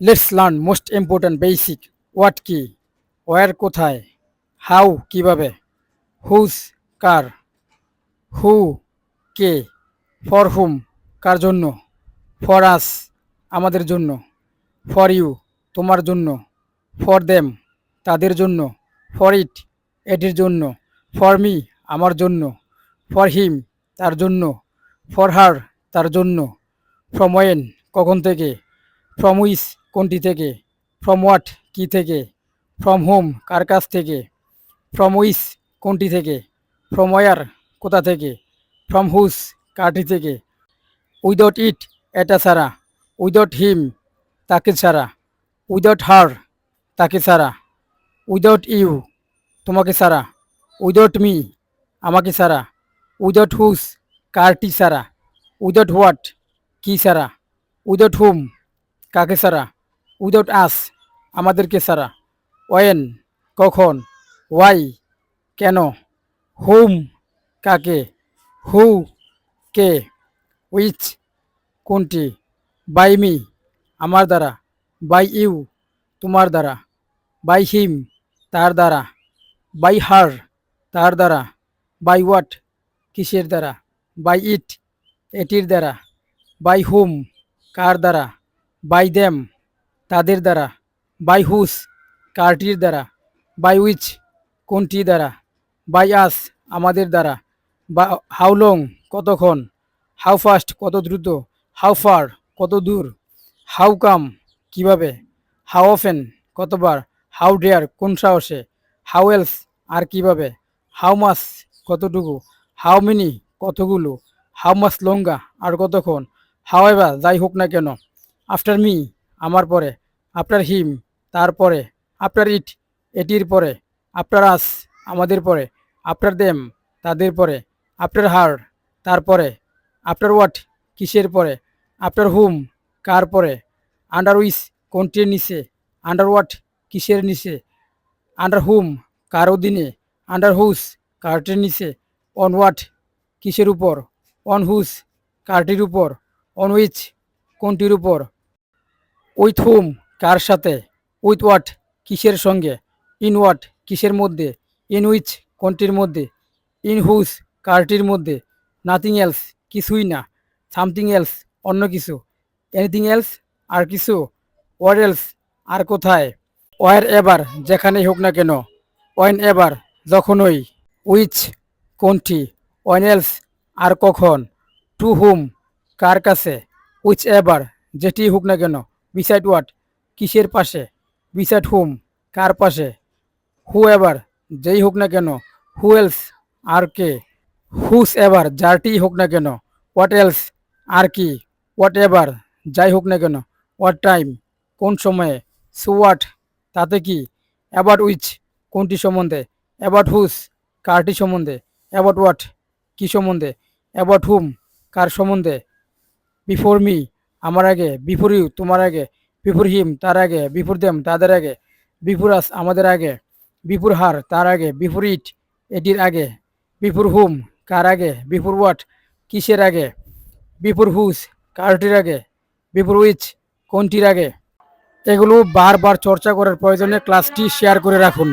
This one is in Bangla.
Let's learn most important basic what কি ওয়ার কোথায়? হাউ কীভাবে? হুজ কার হু কে? ফর হুম কার জন্য? ফর আস আমাদের জন্য। ফর ইউ তোমার জন্য। ফর দেম তাদের জন্য। ফর ইট এটির জন্য। ফর মি আমার জন্য। ফর হিম তার জন্য। ফর হার তার জন্য। ফ্রম ওয়েন কখন থেকে? ফ্রম উইস কোনটি থেকে? ফ্রম হোয়াট কি থেকে? ফ্রম হোম কার কাছ থেকে? ফ্রম উইস কোনটি থেকে? ফ্রম ওয়ার কোথা থেকে? ফ্রম হুস কারটি থেকে? উইদাউট ইট এটা ছাড়া। উইদাউট হিম তাকে ছাড়া। উইদাউট হার তাকে ছাড়া। উইদাউট ইউ তোমাকে ছাড়া। উইদাউট মি আমাকে ছাড়া। উইদাউট হুস কারটি ছাড়া। উইদাউট হোয়াট কি ছাড়া? উইদাউট হুম কাকে ছাড়া? উইদাউট আস, আমাদেরকে ছাড়া। ওয়েন, কখন? ওয়াই, কেন? হুম, কাকে? হু, কে? উইচ, কোনটি? বাই মি, আমার দ্বারা। বাই ইউ, তোমার দ্বারা। বাই হিম, তার দ্বারা। বাই হার, তার দ্বারা। বাই হোয়াট, কিসের দ্বারা? বাই ইট, এটির দ্বারা। বাই হুম, কার দ্বারা? বাই দেম তাদের দ্বারা, বাই হুস, কারটির দ্বারা, বাই উইচ, কোনটি দ্বারা, বাই আস, আমাদের দ্বারা, বা হাউ লং, কতক্ষণ, হাউ ফাস্ট, কত দ্রুত, হাউ ফার, কত দূর, হাউ কাম, কীভাবে, হাউ অফেন, কতবার, হাউ ডেয়ার, কোন সাহসে, হাউ এলস, আর কীভাবে, হাউ মাস, কতটুকু, হাউ মেনি, কতগুলো, হাউ মাস লঙ্গা, আর কতক্ষণ, হাউ এভার, যাই হোক না কেন, আফটার মি, আমার পরে আফটার হিম তারপরে আফটার ইট, এটির পরে আফটার আস আমাদের পরে আফটার দেম, তাদের পরে আফটার হার তারপরে আফটার হোয়াট কিসের পরে আফটার হুম, কার পরে আন্ডার উইস কোনটির নিচে আন্ডার হোয়াট কিসের নিচে আন্ডার হুম কার অধীনে আন্ডার হুস কার্টের নিচে অন হোয়াট কিসের উপর অন হুস কার্টির উপর অন উইচ কোনটির উপর উইথ হুম কার সাথে? উইথ ওয়াট কিসের সঙ্গে? ইন ওয়াট কিসের মধ্যে? ইন উইচ কোনটির মধ্যে? ইন হুস কারটির মধ্যে? নাথিং এলস, কিছুই না। সামথিং এলস, অন্য কিছু। এনিথিং এলস, আর কিছু? ওয়ার এলস, আর কোথায়? ওয়ার এবার যেখানেই হোক না কেন। ওয়েন এবার যখনই। উইচ কোনটি? ওয়েন এলস, আর কখন? টু হুম, কার কাছে? উইচ এবার যেটি হোক না কেন। Beside what? কিসের পাশে? বিসাইড হুম, কার পাশে? হু এবার যেই হোক না কেন। হু এলস আর কে? হুস এবার যারটি হোক না কেন। হোয়াট এলস আর কি? হোয়াট এভার যাই হোক না কেন। হোয়াট টাইম কোন সময়ে? সো হোয়াট তাতে কি? অ্যাবাউট উইচ কোনটি সম্বন্ধে? অ্যাবাউট হুস কারটি সম্বন্ধে? অ্যাবাউট হোয়াট কি সম্বন্ধে? অ্যাবাউট হুম কার সম্বন্ধে? বিফোর মি আমার আগে বিফোর ইউ তোমার আগে। বিফোর হিম তার আগে, বিপুর দেম তাদের আগে বিপুরাস আমাদের আগে, বিপুর হার তার আগে, বিপুর ইট এটির আগে, বিপুর হুম কার আগে, বিপুর ওয়াট কিসের আগে, বিপুর হুস কারটির আগে, বিপুর উইচ কোনটির আগে? এগুলো বারবার চর্চা করার প্রয়োজনে ক্লাসটি শেয়ার করে রাখুন।